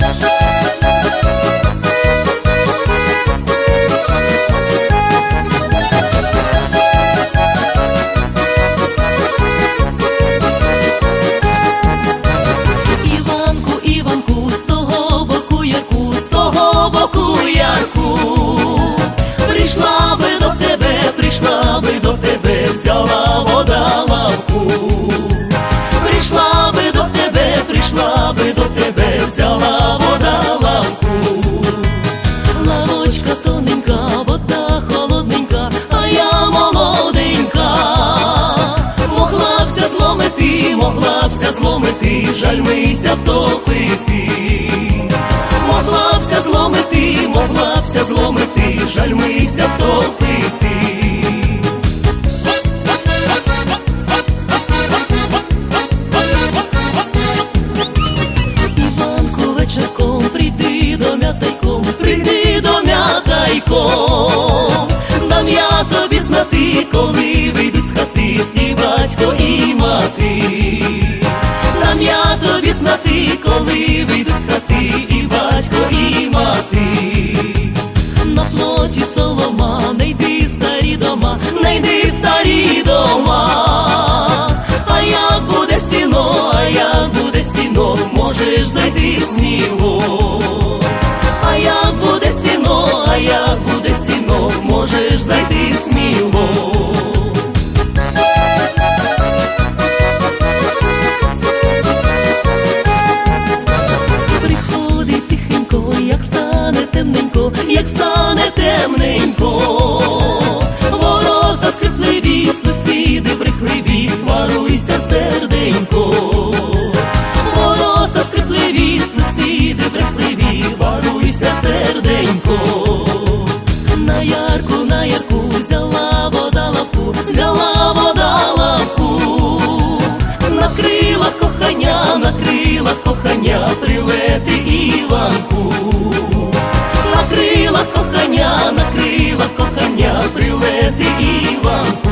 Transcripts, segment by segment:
Іванку, вода лавку. Лавочка тоненька, вода холодненька, а я молоденька. Могла бся зломити, могла бся зломити, жаль мися втопити. Могла бся зломити, могла бся зломити, жаль мися втопити. М'ятайком, дам я тобі знати, коли вийдуть з хати і батько, і мати. Дам я тобі знати, коли вийдуть з хати темненько. Ворота скрипливі, сусіди брехливі, хваруйся, серденько. Ворота скрипливі, сусіди брехливі, варуйся, серденько. На ярку, на ярку взяла вода лавку, взяла вода лавку. Накрила кохання, накрила кохання, прилети Іванку. Накрила кохання, накрила кохання, прилети Іванку.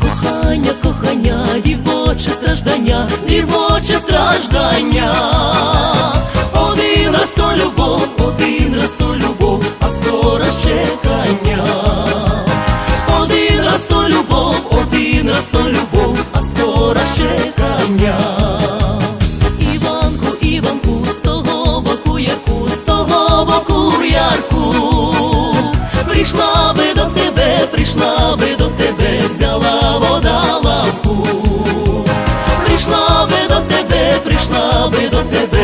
Кохання, кохання, дівоче страждає. прийшла би до тебе, взяла вода лапу, прийшла би до тебе, прийшла би до тебе.